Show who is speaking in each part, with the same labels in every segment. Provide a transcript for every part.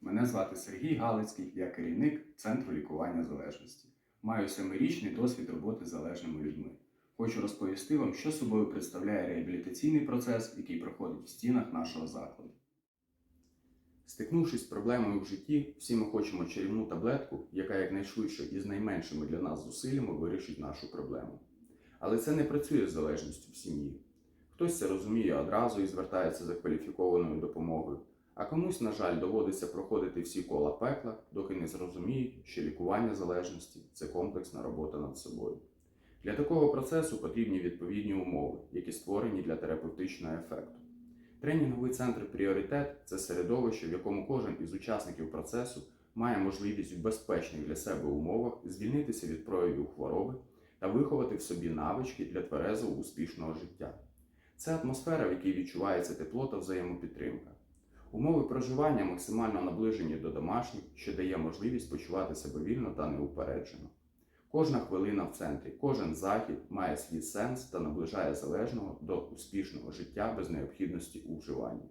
Speaker 1: Мене звати Сергій Галицький, я керівник Центру лікування залежності. Маю семирічний досвід роботи з залежними людьми. Хочу розповісти вам, що собою представляє реабілітаційний процес, який проходить в стінах нашого закладу. Стикнувшись з проблемою в житті, всі ми хочемо чарівну таблетку, яка якнайшвидше і з найменшими для нас зусиллями вирішить нашу проблему. Але це не працює з залежністю в сім'ї. Хтось це розуміє одразу і звертається за кваліфікованою допомогою, а комусь, на жаль, доводиться проходити всі кола пекла, доки не зрозуміють, що лікування залежності це комплексна робота над собою. Для такого процесу потрібні відповідні умови, які створені для терапевтичного ефекту. Тренінговий центр Пріоритет це середовище, в якому кожен із учасників процесу має можливість в безпечних для себе умовах звільнитися від проявів хвороби та виховати в собі навички для тверезого успішного життя. Це атмосфера, в якій відчувається тепло та взаємопідтримка. Умови проживання максимально наближені до домашніх, що дає можливість почувати себе вільно та неупереджено. Кожна хвилина в центрі, кожен захід має свій сенс та наближає залежного до успішного життя без необхідності у вживанні.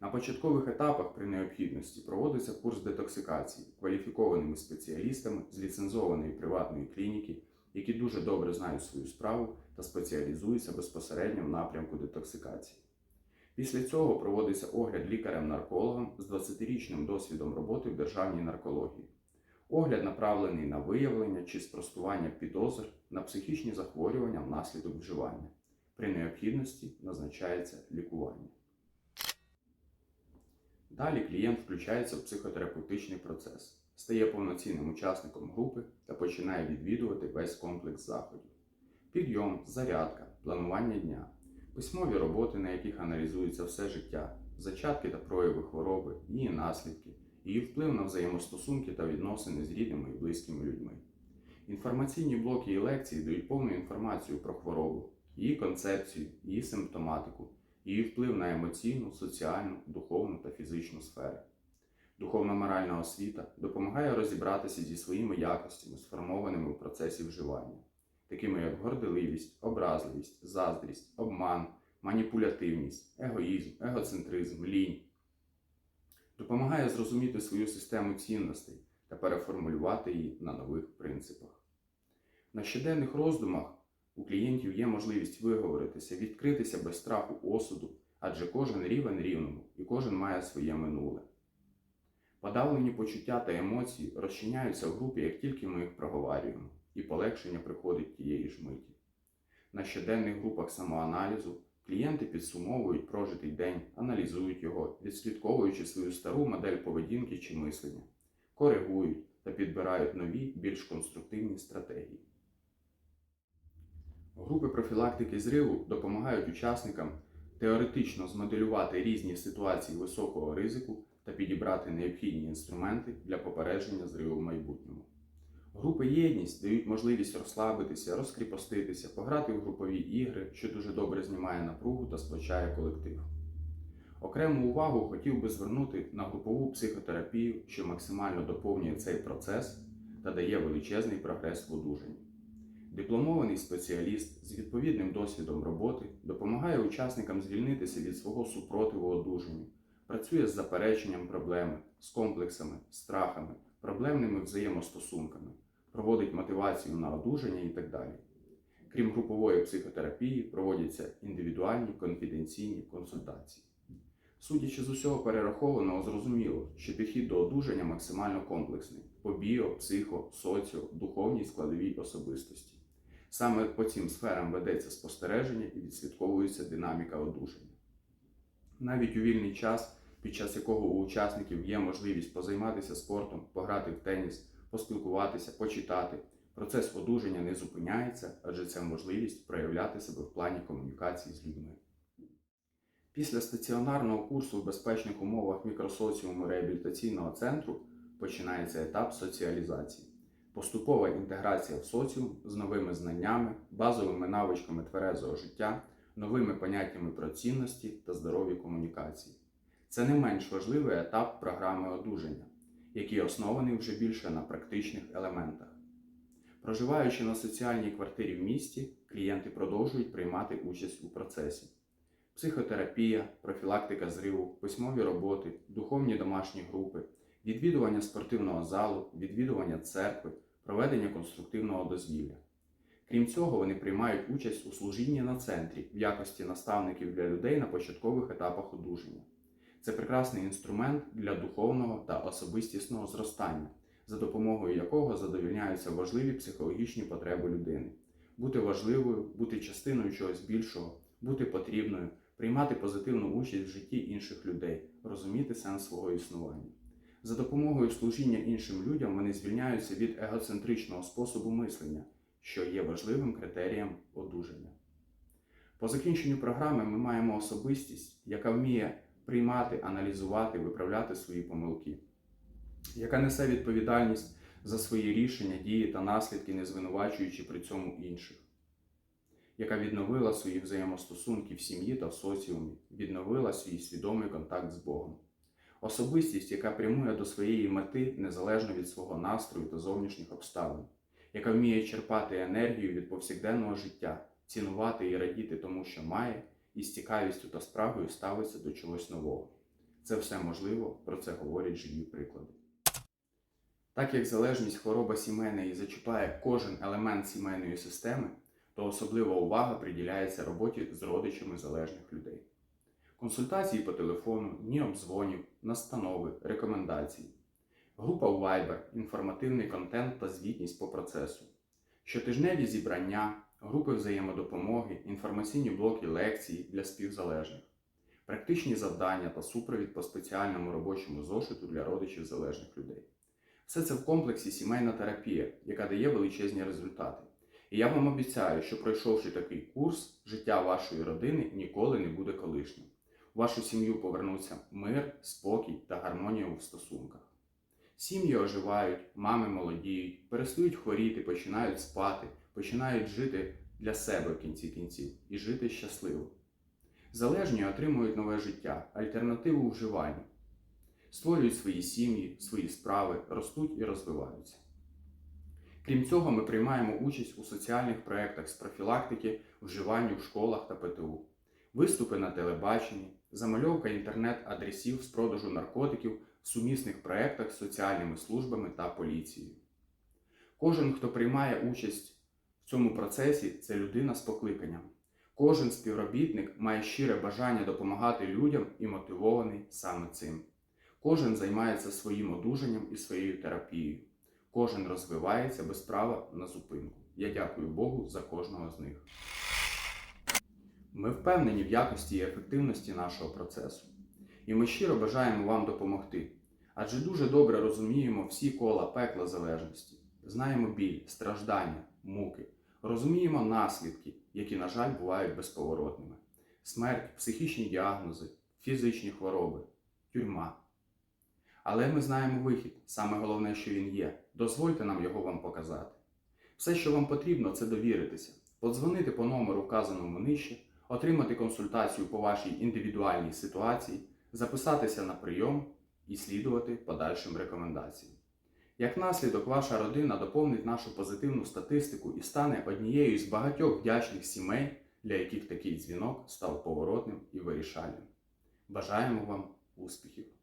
Speaker 1: На початкових етапах при необхідності проводиться курс детоксикації кваліфікованими спеціалістами з ліцензованої приватної клініки, які дуже добре знають свою справу та спеціалізуються безпосередньо в напрямку детоксикації. Після цього проводиться огляд лікарем-наркологом з 20-річним досвідом роботи в державній наркології. Огляд направлений на виявлення чи спростування підозр на психічні захворювання внаслідок вживання. При необхідності назначається лікування. Далі клієнт включається в психотерапевтичний процес, стає повноцінним учасником групи та починає відвідувати весь комплекс заходів. Підйом, зарядка, планування дня, письмові роботи, на яких аналізується все життя, зачатки та прояви хвороби, її наслідки, її вплив на взаємостосунки та відносини з рідними і близькими людьми. Інформаційні блоки і лекції дають повну інформацію про хворобу, її концепцію, її симптоматику, її вплив на емоційну, соціальну, духовну та фізичну сфери. Духовно-моральна освіта допомагає розібратися зі своїми якостями, сформованими в процесі вживання, такими як горделивість, образливість, заздрість, обман, маніпулятивність, егоїзм, егоцентризм, лінь. Допомагає зрозуміти свою систему цінностей та переформулювати її на нових принципах. На щоденних роздумах у клієнтів є можливість виговоритися, відкритися без страху осуду, адже кожен рівень рівному і кожен має своє минуле. Подавлені почуття та емоції розчиняються в групі, як тільки ми їх проговорюємо, і полегшення приходить тієї ж миті. На щоденних групах самоаналізу клієнти підсумовують прожитий день, аналізують його, відслідковуючи свою стару модель поведінки чи мислення, коригують та підбирають нові, більш конструктивні стратегії. Групи профілактики зриву допомагають учасникам теоретично змоделювати різні ситуації високого ризику та підібрати необхідні інструменти для попередження зриву в майбутньому. Групи єдність дають можливість розслабитися, розкріпоститися, пограти в групові ігри, що дуже добре знімає напругу та сплочає колектив. Окрему увагу хотів би звернути на групову психотерапію, що максимально доповнює цей процес та дає величезний прогрес в одужанні. Дипломований спеціаліст з відповідним досвідом роботи допомагає учасникам звільнитися від свого супротиву одужанню, працює з запереченням проблеми, з комплексами, страхами, проблемними взаємостосунками, проводить мотивацію на одужання і так далі. Крім групової психотерапії, проводяться індивідуальні конфіденційні консультації. Судячи з усього перерахованого, зрозуміло, що підхід до одужання максимально комплексний по біо, психо, соціо, духовній складовій особистості. Саме по цим сферам ведеться спостереження і відслідковується динаміка одужання. Навіть у вільний час, під час якого у учасників є можливість позайматися спортом, пограти в теніс, поспілкуватися, почитати, процес одужання не зупиняється, адже це можливість проявляти себе в плані комунікації з людьми. Після стаціонарного курсу в безпечних умовах мікросоціуму реабілітаційного центру починається етап соціалізації. Поступова інтеграція в соціум з новими знаннями, базовими навичками тверезого життя, новими поняттями про цінності та здорові комунікації. Це не менш важливий етап програми одужання, який оснований вже більше на практичних елементах. Проживаючи на соціальній квартирі в місті, клієнти продовжують приймати участь у процесі. психотерапія, профілактика зриву, письмові роботи, духовні домашні групи, відвідування спортивного залу, відвідування церкви, проведення конструктивного дозвілля. Крім цього, вони приймають участь у служінні на центрі в якості наставників для людей на початкових етапах одужання. Це прекрасний інструмент для духовного та особистісного зростання, за допомогою якого задовільняються важливі психологічні потреби людини. Бути важливою, бути частиною чогось більшого, бути потрібною, приймати позитивну участь в житті інших людей, розуміти сенс свого існування. За допомогою служіння іншим людям вони звільняються від егоцентричного способу мислення, що є важливим критерієм одужання. По закінченню програми ми маємо особистість, яка вміє приймати, аналізувати, виправляти свої помилки, яка несе відповідальність за свої рішення, дії та наслідки, не звинувачуючи при цьому інших, яка відновила свої взаємостосунки в сім'ї та в соціумі, відновила свій свідомий контакт з Богом. Особистість, яка прямує до своєї мети незалежно від свого настрою та зовнішніх обставин, яка вміє черпати енергію від повсякденного життя, цінувати і радіти тому, що має, і з цікавістю та справою ставиться до чогось нового. Це все можливо, про це говорять живі приклади. Так як залежність хвороба сімейної зачіпає кожен елемент сімейної системи, то особлива увага приділяється роботі з родичами залежних людей. Консультації по телефону, дні обдзвонів, настанови, рекомендації. Група Viber, інформативний контент та звітність по процесу. Щотижневі зібрання, групи взаємодопомоги, інформаційні блоки лекцій для співзалежних, практичні завдання та супровід по спеціальному робочому зошиту для родичів залежних людей. Все це в комплексі сімейна терапія, яка дає величезні результати. І я вам обіцяю, що пройшовши такий курс, життя вашої родини ніколи не буде колишнім. У вашу сім'ю повернуться мир, спокій та гармонія у стосунках. Сім'ї оживають, мами молодіють, перестають хворіти, починають спати, починають жити для себе в кінці кінців і жити щасливо. Залежні отримують нове життя, альтернативу вживанню, створюють свої сім'ї, свої справи, ростуть і розвиваються. Крім цього, ми приймаємо участь у соціальних проєктах з профілактики вживанню в школах та ПТУ, виступи на телебаченні, замальовка інтернет-адресів з продажу наркотиків в сумісних проєктах з соціальними службами та поліцією. Кожен, хто приймає участь цьому процесі, це людина з покликанням. Кожен співробітник має щире бажання допомагати людям і мотивований саме цим. Кожен займається своїм одужанням і своєю терапією. Кожен розвивається без права на зупинку. Я дякую Богу за кожного з них. Ми впевнені в якості і ефективності нашого процесу. І ми щиро бажаємо вам допомогти. Адже дуже добре розуміємо всі кола пекла залежності, знаємо біль, страждання, муки, розуміємо наслідки, які, на жаль, бувають безповоротними: смерть, психічні діагнози, фізичні хвороби, тюрма. Але ми знаємо вихід, саме головне, що він є. Дозвольте нам його вам показати. Все, що вам потрібно, це довіритися, подзвонити по номеру, вказаному нижче, отримати консультацію по вашій індивідуальній ситуації, записатися на прийом і слідувати подальшим рекомендаціям. Як наслідок, ваша родина доповнить нашу позитивну статистику і стане однією з багатьох вдячних сімей, для яких такий дзвінок став поворотним і вирішальним. Бажаємо вам успіхів!